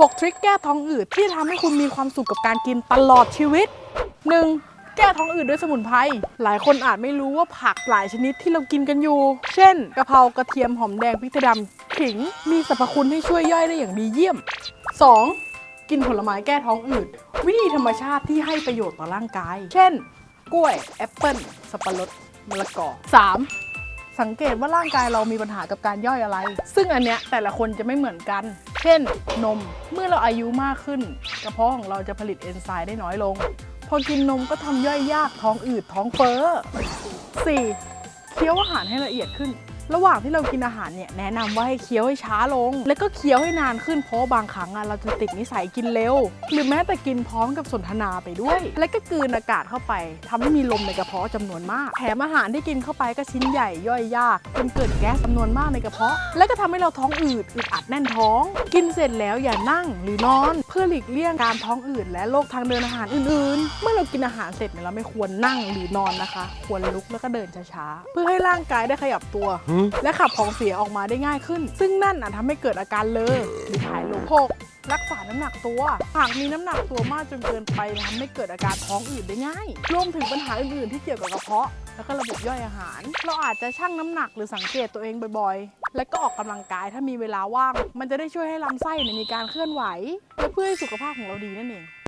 6 ทริคแก้ท้องอืดที่ทำให้คุณมีความสุขกับการกินตลอดชีวิต 1. แก้ท้องอืดด้วยสมุนไพร หลายคนอาจไม่รู้ว่าผักหลายชนิดที่เรากินกันอยู่ เช่น กะเพรากระเทียมหอมแดงพริกไทยดำขิง มีสรรพคุณให้ช่วยย่อยได้อย่างดีเยี่ยม 2. กินผลไม้แก้ท้องอืด วิธีธรรมชาติที่ให้ประโยชน์ต่อร่างกาย เช่น กล้วย แอปเปิ้ล สับปะรดมะละกอ 3. สังเกตว่าร่างกายเรามีปัญหากับการย่อยอะไร ซึ่งอันเนี้ยแต่ละคนจะไม่เหมือนกัน เช่น นมเมื่อเราอายุมากขึ้น กระเพาะของเราจะผลิตเอนไซม์ได้น้อยลง พอกินนมก็ทำย่อยยากท้องอืดท้องเฟ้อ 4. เคี้ยวอาหารให้ละเอียดขึ้น ระหว่างที่เรากินอาหารเนี่ยแนะนำว่าให้เคี้ยวให้ช้าลง แล้วก็เคี้ยวให้นานขึ้นเพราะบางครั้งอะเราจะติดนิสัยกินเร็ว หรือแม้แต่กินพร้อมกับสนทนาไปด้วย และก็กืนอากาศเข้าไปทำให้มีลมในกระเพาะจำนวนมาก แถมอาหารที่กินเข้าไปก็ชิ้นใหญ่ย่อยยากจนเกิดแก๊สจำนวนมากในกระเพาะ และก็ทำให้เราท้องอืดอึดอัดแน่นท้อง กินเสร็จแล้วอย่านั่งหรือนอนเพื่อหลีกเลี่ยงการท้องอืดและโรคทางเดินอาหารอื่นๆ เมื่อเรากินอาหารเสร็จเนี่ยเราไม่ควรนั่งหรือนอนนะคะ ควรลุกแล้วก็เดินช้าๆ เพื่อให้ร่างกายได้ขยับตัว และขับของเสียออกมาได้ง่ายขึ้น ซึ่งนั่นอาจทำให้เกิดอาการเลอหรือถ่ายลมหก รักษาน้ำหนักตัว หากมีน้ำหนักตัวมากจนเกินไปทำให้เกิดอาการท้องอืดได้ง่าย รวมถึงปัญหาอื่นๆที่เกี่ยวกับกระเพาะ แล้วก็ระบบย่อยอาหาร เราอาจจะชั่งน้ำหนักหรือสังเกตตัวเองบ่อยๆ และก็ออกกำลังกายถ้ามีเวลาว่าง มันจะได้ช่วยให้ลำไส้มีการเคลื่อนไหว และเพื่อให้สุขภาพของเราดีนั่นเอง